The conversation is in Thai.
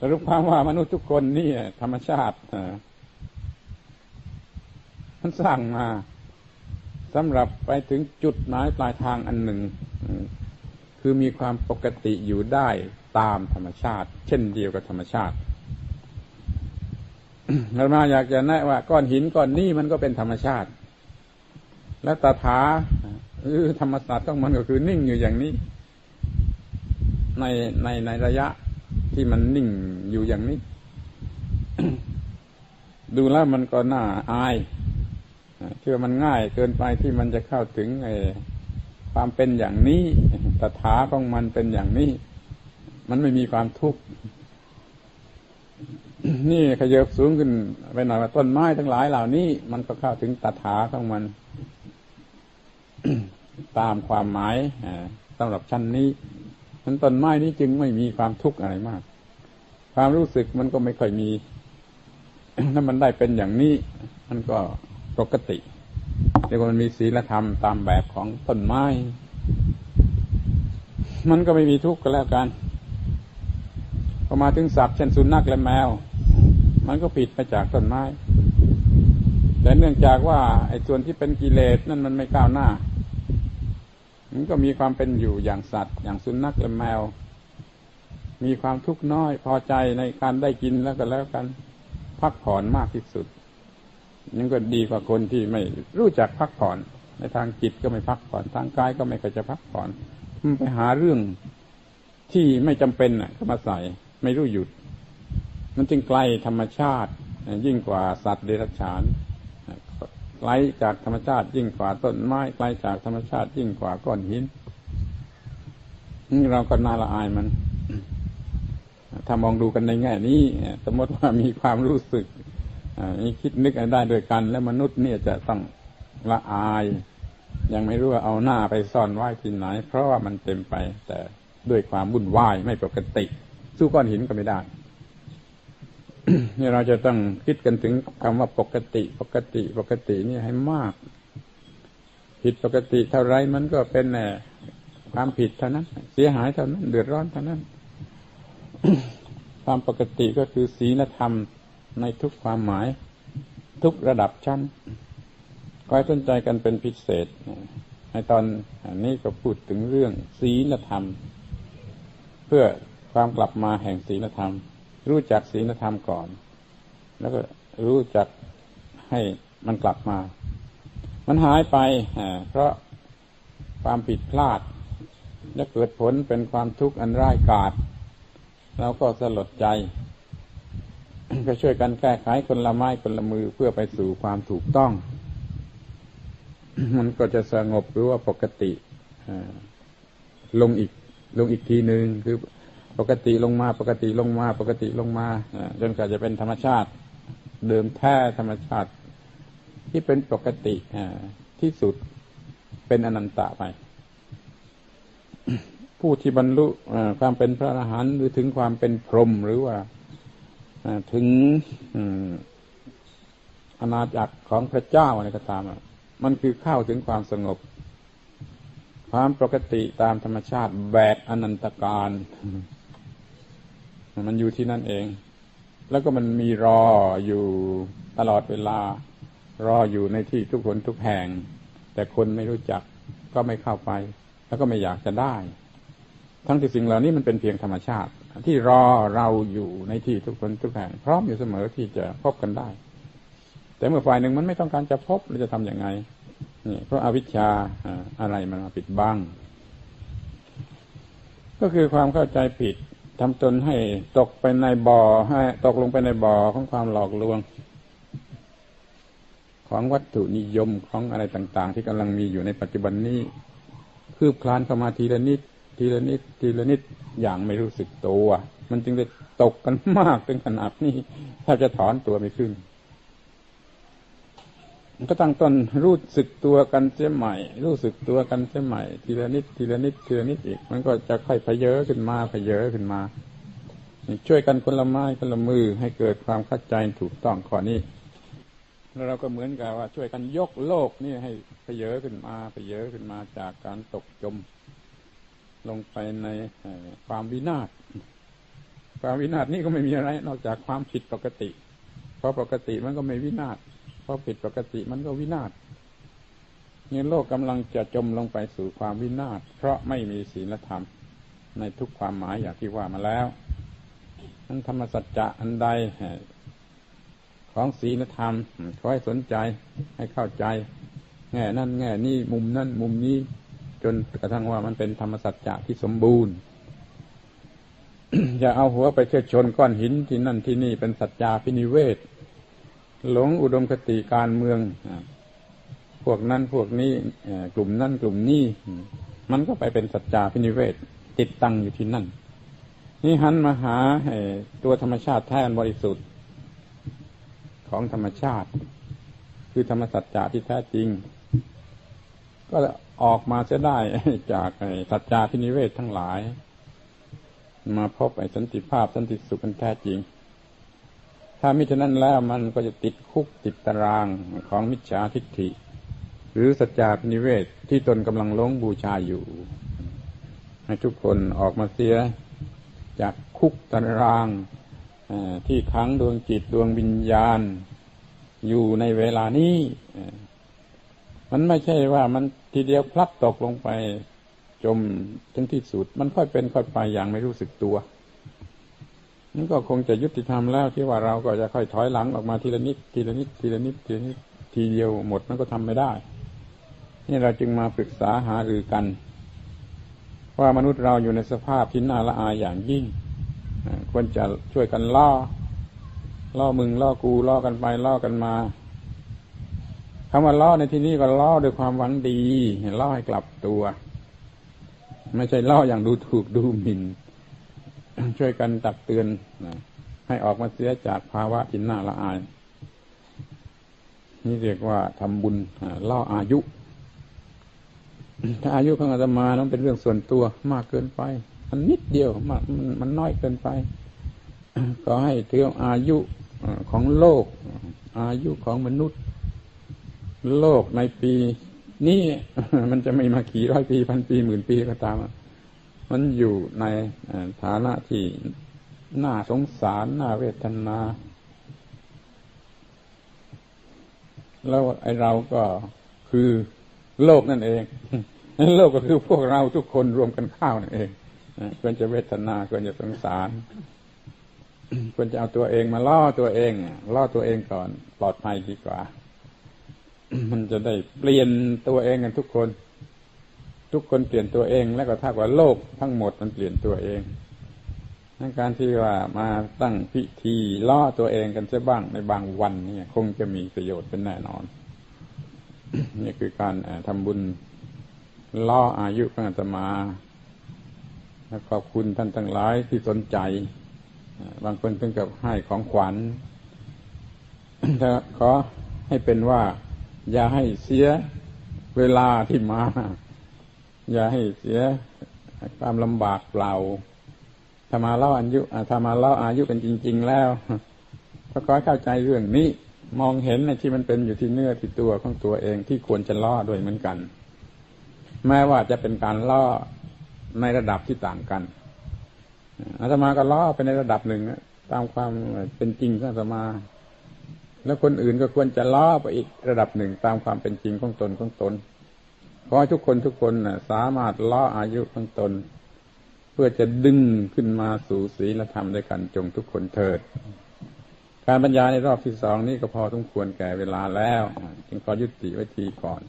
สรุปความว่ามนุษย์ทุกคนนี่ธรรมชาติมันสร้างมาสำหรับไปถึงจุดหมายปลายทางอันหนึ่ง คือมีความปกติอยู่ได้ตามธรรมชาติ เช่นเดียวกับธรรมชาติเรามาอยากจะแนะว่า ก้อนหินก้อนนี้มันก็เป็นธรรมชาติ และตถาหรือธรรมศาสตร์ต้องมันก็คือนิ่งอยู่อย่างนี้ ในในในระยะ ที่มันนิ่งอยู่อย่างนี้ ดูแล้วมันก็น่าอายเชื่อมันง่ายเกินไปที่มันจะเข้าถึงไอ้ความเป็นอย่างนี้ตถาของมันเป็นอย่างนี้ มันไม่มีความทุกข์นี่ขยับสูงขึ้นไปหน่อยว่าต้นไม้ทั้งหลายเหล่านี้ มันก็เข้าถึงตถาของมัน ตามความหมายสำหรับชั้นนี้ มันต้นไม้นี้จึงไม่มีความทุกข์อะไรมาก ความรู้สึกมันก็ไม่ค่อยมี ถ้ามันได้เป็นอย่างนี้ มันก็ปกติเรียกว่ามันมีศีลธรรมตามแบบของต้นไม้ มันก็ไม่มีทุกข์ก็แล้วกันพอมาถึงสัตว์เช่นสุนัขและแมว มันก็ผิดไปจากต้นไม้แต่เนื่องจากว่าไอ้ส่วนที่เป็นกิเลสนั่นมันไม่ก้าวหน้า มันก็มีความเป็นอยู่อย่างสัตว์ อย่างสุนัขและแมว มีความทุกข์น้อยพอใจในการได้กินแล้วก็แล้วกันพักผ่อนมากที่สุดยังก็ดีกว่าคนที่ไม่รู้จักพักผ่อน ในทางจิตก็ไม่พักผ่อนทางกายก็ไม่เคยจะพักผ่อนมันไปหาเรื่องที่ไม่จำเป็นอะก็มาใส่ไม่รู้หยุด มันจึงไกลธรรมชาติ ยิ่งกว่าสัตว์เดรัจฉาน ไกลจากธรรมชาติยิ่งกว่าต้นไม้ไกลจากธรรมชาติยิ่งกว่าก้อนหินนี่เราก็น่าละอายมัน ถ้ามองดูกันในแง่นี้ สมมติว่ามีความรู้สึกนี่คิดนึกได้ด้วยกัน แล้วมนุษย์เนี่ยจะต้องละอาย ยังไม่รู้ว่าเอาหน้าไปซ่อนไว้ที่ไหน เพราะว่ามันเต็มไป แต่ด้วยความวุ่นวายไม่ปกติ สู้ก้อนหินก็ไม่ได้ นี่เราจะต้องคิดกันถึงคำว่าปกติ ปกติ ปกตินี่ให้มาก ผิดปกติเท่าไรมันก็เป็นแน่ความผิดเท่านั้น เสียหายเท่านั้น เดือดร้อนเท่านั้น ความปกติก็คือศีลธรรมในทุกความหมาย ทุกระดับชั้นคอยสนใจกันเป็นพิเศษ ในตอนนี้ก็พูดถึงเรื่องศีลธรรม เพื่อความกลับมาแห่งศีลธรรม รู้จักศีลธรรมก่อน แล้วก็รู้จักให้มันกลับมา มันหายไปเพราะความผิดพลาด และเกิดผลเป็นความทุกข์อันร้ายกาจเราก็สลดใจ ก็ช่วยกันแก้ไขคนละไม้คนละมือเพื่อไปสู่ความถูกต้อง มันก็จะสงบหรือว่าปกติลงอีกลงอีกทีหนึ่งคือ ปกติลงมาปกติลงมาปกติลงมาจนกว่าจะเป็นธรรมชาติ เดิมแท้ธรรมชาติ ที่เป็นปกติที่สุดเป็นอนันตะไป ผู้ที่บรรลุความเป็นพระอรหันต์หรือถึงความเป็นพรหมหรือว่าถึงอาณาจักรของพระเจ้าอะไรก็ตามมันคือเข้าถึงความสงบ ความปกติตามธรรมชาติแบบอนันตการ มันอยู่ที่นั่นเอง แล้วก็มันมีรออยู่ตลอดเวลา รออยู่ในที่ทุกคนทุกแห่ง แต่คนไม่รู้จักก็ไม่เข้าไป แล้วก็ไม่อยากจะได้ ทั้งที่สิ่งเหล่านี้มันเป็นเพียงธรรมชาติ ที่รอเราอยู่ในที่ทุกคนทุกแห่ง พร้อมอยู่เสมอที่จะพบกันได้ แต่เมื่อฝ่ายหนึ่งมันไม่ต้องการจะพบเราจะทำอย่างไงนี่เพราะอาวิชชาอะไรมันมาปิดบังก็คือความเข้าใจผิด ทำตนให้ตกไปในบ่อให้ตกลงไปในบ่อของความหลอกลวง ของวัตถุนิยมของอะไรต่าง ๆ ที่กำลังมีอยู่ในปัจจุบันนี้ คืบคลานเข้ามาทีละนิด ทีละนิด ทีละนิดอย่างไม่รู้สึกตัว มันจึงได้ตกกันมากถึงขนาดนี้ถ้าจะถอนตัวไม่ขึ้น มันก็ตั้งต้นรู้สึกตัวกันเสียใหม่ รู้สึกตัวกันเสียใหม่ ทีละนิดทีละนิดทีละนิดอีก มันก็จะค่อยพเยอะขึ้นมาพเยอะขึ้นมา ช่วยกันคนละไม้คนละมือให้เกิดความเข้าใจถูกต้องข้อนี้แล้วเราก็เหมือนกับว่า ช่วยกันยกโลกนี่ให้พเยอะขึ้นมาพเยอะขึ้นมาจากการตกจม ลงไปในความวินาศความวินาศนี่ก็ไม่มีอะไร นอกจากความผิดปกติ เพราะปกติมันก็ไม่วินาศ พราะผิดปกติมันก็วินาศนี่โลกกำลังจะจมลงไปสู่ความวินาศเพราะไม่มีศีลธรรม ในทุกความหมายอย่างที่ว่ามาแล้วนั้นธรรมสัจจะอันใดของศีลธรรมขอให้สนใจให้เข้าใจ แง่นั่นแง่นี่มุมนั่นมุมนี้ จนกระทั่งว่ามันเป็นธรรมสัจจะที่สมบูรณ์อย่าเอาหัวไปเชื่อชนก้อนหินที่นั่นที่นี่เป็นสัจจาพินิเวศ หลงอุดมคติการเมืองพวกนั้นพวกนี้กลุ่มนั้นกลุ่มนี้มันก็ไปเป็นสัจจาพินิเวศติดตั้งอยู่ที่นั่น นี่หันมาหาตัวธรรมชาติแท้บริสุทธิ์ ของธรรมชาติ คือธรรมสัจจะที่แท้จริง ก็ออกมาจะได้จากสัจจาพินิเวศทั้งหลาย มาพบไอ้สันติภาพสันติสุขกันแท้จริง ถ้ามิฉะนั้นแล้วมันก็จะติดคุกติดตารางของมิจฉาทิฏฐิ หรือสัจจานิเวศที่ตนกำลังล้งบูชาอยู่ ให้ทุกคนออกมาเสียจากคุกตารางที่ขังดวงจิตดวงวิญญาณ อยู่ในเวลานี้มันไม่ใช่ว่ามันทีเดียวพลัดตกลงไปจมถึงที่สุด มันค่อยเป็นค่อยไปอย่างไม่รู้สึกตัว นั่นก็คงจะยุติธรรมแล้วที่ว่าเราก็จะค่อยถอยหลังออกมาทีละนิดทีละนิดทีละนิดทีละนิดทีเดียวหมดมันก็ทำไม่ได้ นี่เราจึงมาปรึกษาหารือกัน ว่ามนุษย์เราอยู่ในสภาพที่น่าละอายอย่างยิ่งควรจะช่วยกันล่อ ล่อมึงล่อกูล่อกันไปล่อกันมาคำว่าล่อในที่นี้ก็ล่อด้วยความหวังดีล่อให้กลับตัว ไม่ใช่ล่าอย่างดูถูกดูหมิน่น ช่วยกันตักเตือนให้ออกมาเสียจากภาวะที่น่าละอาย นี่เรียกว่าทำบุญล่ออายุ ถ้าอายุของอาตมาต้องเป็นเรื่องส่วนตัวมากเกินไป มันนิดเดียวมมันมันน้อยเกินไป ก็ให้เที่ยวอายุของโลก อายุของมนุษย์ โลกในปี นี่มันจะไม่มากี่ร้อยปีพันปีหมื่นปีก็ตาม มันอยู่ในฐานะที่น่าสงสารน่าเวทนา แล้วไอเราก็คือโลกนั่นเองโลกก็คือพวกเราทุกคนรวมกันข้าวนั่นเองควรจะเวทนาควรจะสงสารควรจะเอาตัวเองมาล่อตัวเองล่อตัวเองก่อน ปลอดภัยดีกว่า มันจะได้เปลี่ยนตัวเองกันทุกคน ทุกคนเปลี่ยนตัวเอง แล้วก็ถ้าว่าโลกทั้งหมดมันเปลี่ยนตัวเองนั่นการที่ว่ามาตั้งพิธีล่อตัวเองกันเสียบ้างในบางวันเนี่ย คงจะมีประโยชน์เป็นแน่นอน นี่คือการทำบุญล่ออายุของอาตมาและขอบคุณท่านทั้งหลายที่สนใจ บางคนถึงกับให้ของขวัญถ้าขอให้เป็นว่า อย่าให้เสียเวลาที่มา อย่าให้เสียความลำบากเปล่าถ้ามาเล่าอายุถ้ามาเล่าอายุกันจริง ๆ แล้วก็ขอเข้าใจเรื่องนี้มองเห็นในที่มันเป็นอยู่ที่เนื้อที่ตัวของตัวเองที่ควรจะล่อด้วยเหมือนกัน แม้ว่าจะเป็นการล่อในระดับที่ต่างกันอาตมาก็ล่อไปในระดับหนึ่งตามความเป็นจริงของอาตมา แล้วคนอื่นก็ควรจะล้อไปอีกระดับหนึ่งตามความเป็นจริงของตนของตน ขอให้ทุกคนทุกคนนะสามารถล่ออายุของตน เพื่อจะดึงขึ้นมาสู่ศีลธรรมด้วยกันจงทุกคนเถิด การบรรยายในรอบที่สองนี้ก็พอสมควรแก่เวลาแล้ว จึงขอยุติไว้ทีก่อน